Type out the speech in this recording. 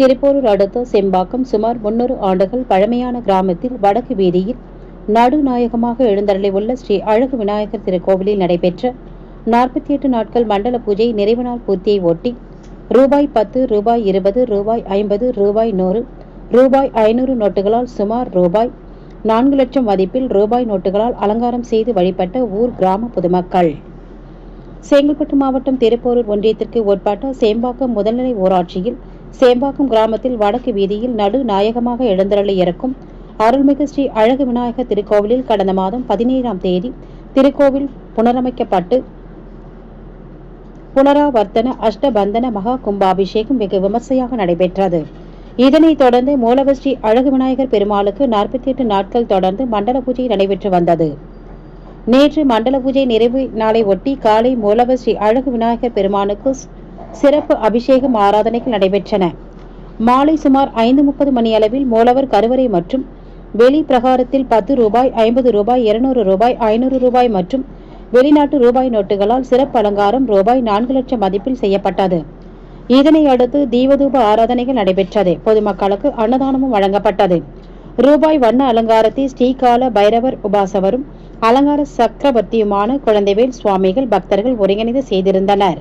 திருப்போரூர் அடுத்த செம்பாக்கம் சுமார் முன்னூறு ஆண்டுகள் பழமையான கிராமத்தில் வடக்கு வீதியில் நடுநாயகமாக எழுந்தருளியுள்ள ஸ்ரீ அழகு விநாயகர் திருக்கோவிலில் நடைபெற்ற நாற்பத்தி எட்டு நாட்கள் மண்டல பூஜை நிறைவு நாள் பூர்த்தியை ஒட்டி ரூபாய் பத்து ரூபாய் இருபது ரூபாய் ஐம்பது ரூபாய் நூறு ரூபாய் ஐநூறு நோட்டுகளால் சுமார் ரூபாய் நான்கு லட்சம் மதிப்பில் ரூபாய் நோட்டுகளால் அலங்காரம் செய்து வழிபட்ட ஊர் கிராம பொதுமக்கள். செங்கல்பட்டு மாவட்டம் திருப்போரூர் ஒன்றியத்திற்கு உட்பட்ட சேம்பாக்கம் முதல்நிலை ஊராட்சியில் சேம்பாக்கம் கிராமத்தில் வடக்கு வீதியில் நடு நாயகமாக எழுந்தருளை இருக்கும் அருள்மிகு ஸ்ரீ அழகு விநாயகர் திருக்கோவிலில் கடந்த மாதம் பதினேழாம் தேதி திருக்கோவில் புனரமைக்கப்பட்டு புனராவர்த்தன அஷ்டபந்தன மகா கும்பாபிஷேகம் வெகு விமர்சையாக நடைபெற்றது. இதனைத் தொடர்ந்து மூலவர் ஸ்ரீ அழகு விநாயகர் பெருமாளுக்கு நாற்பத்தி எட்டு நாட்கள் தொடர்ந்து மண்டல பூஜை நடைபெற்று வந்தது. நேற்று மண்டல பூஜை நிறைவு நாளை ஒட்டி காலை மூலவர் ஸ்ரீ அழகு விநாயகர் பெருமானுக்கு சிறப்பு அபிஷேகம் ஆராதனைகள் நடைபெற்றன. மாலை சுமார் ஐந்து முப்பது மணி அளவில் மூலவர் கருவறை மற்றும் வெளி பிரகாரத்தில் பத்து ரூபாய் ஐம்பது ரூபாய் இருநூறு ரூபாய் ஐநூறு ரூபாய் மற்றும் வெளிநாட்டு ரூபாய் நோட்டுகளால் சிறப்பு அலங்காரம் ரூபாய் நான்கு லட்சம் மதிப்பில் செய்யப்பட்டது. இதனை அடுத்து தீபதூப ஆராதனைகள் நடைபெற்றது. பொதுமக்களுக்கு அன்னதானமும் வழங்கப்பட்டது. ரூபாய் வண்ண அலங்காரத்தை ஸ்ரீகால பைரவர் உபாசவரும் அலங்கார சக்கரவர்த்தியுமான குழந்தைவேல் சுவாமிகள் பக்தர்கள் ஒருங்கிணைந்து செய்திருந்தனர்.